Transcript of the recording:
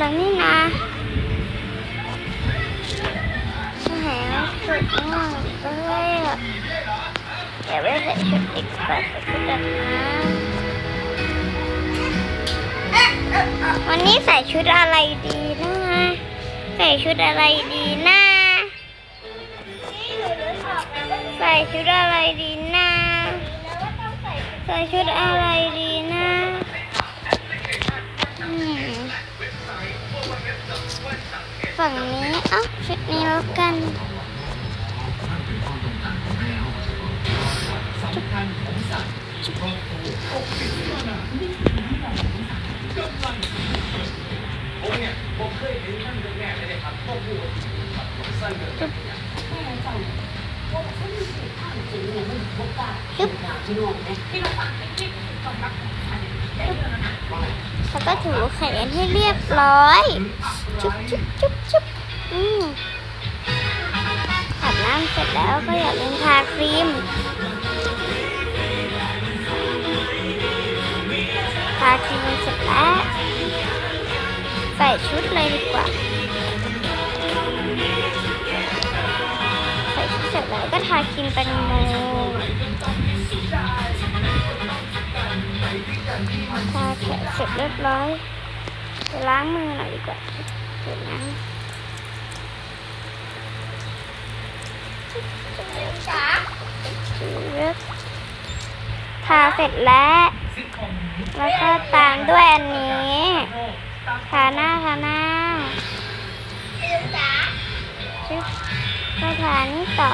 แล้วนี่นะแล้วสุดง่วงเลยอะเดี๋ยวไปใส่ชุดอีกก่อนใส่ชุดแบบนั้นวันนี้ใส่ชุดอะไรดีนะใส่ชุดอะไรดีนะใส่ชุดอะไรดีนะใส่ชุดอะไรดีนะ ฝั่งนี้อ้าชุดนี้แล้วกันฮึบ แล้วก็ถูแขนให้เรียบร้อย ชุบชุบชุบชุบอืมอาบน้ำเสร็จแล้วก็อย่าลืมทาครีม ทาครีมเสร็จแล้ว ใส่ชุดเลยดีกว่า ใส่ชุดเสร็จแล้วก็ทาครีมแตงโมทาแข เสร็จเรียบร้อยไปล้างมือหน่อยดีกว่าเดี๋ยวนะทาเสร็จแล้ว แล้วก็ตามด้วยอันนี้ทาหน้าทาหน้าชึบก็ทานี่ต่อ